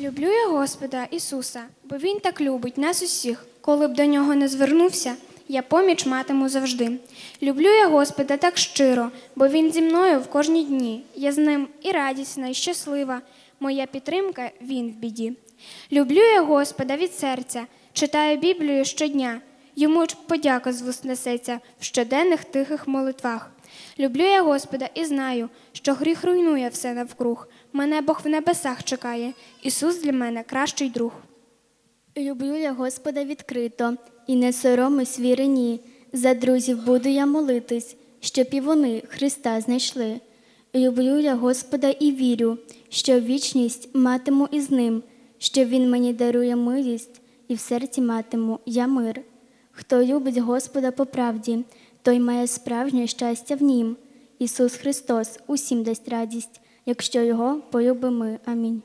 Люблю я Господа Ісуса, бо Він так любить нас усіх. Коли б до нього не звернувся, я поміч матиму завжди. Люблю я Господа так щиро, бо Він зі мною в кожні дні. Я з ним і радісна, і щаслива. Моя підтримка Він в біді. Люблю я Господа від серця, читаю Біблію щодня. Йому ж подяка з в щоденних тихих молитвах. Люблю я Господа і знаю, що гріх руйнує все навкруг. Мене Бог в небесах чекає. Ісус для мене кращий друг. Люблю я Господа відкрито і не соромись віри. За друзів буду я молитись, щоб і вони Христа знайшли. Люблю я Господа і вірю, що вічність матиму із ним, що Він мені дарує милість, і в серці матиму я мир. Хто любить Господа по правді, той має справжнє щастя в нім. Ісус Христос усім дасть радість, якщо його полюбимо. Амінь.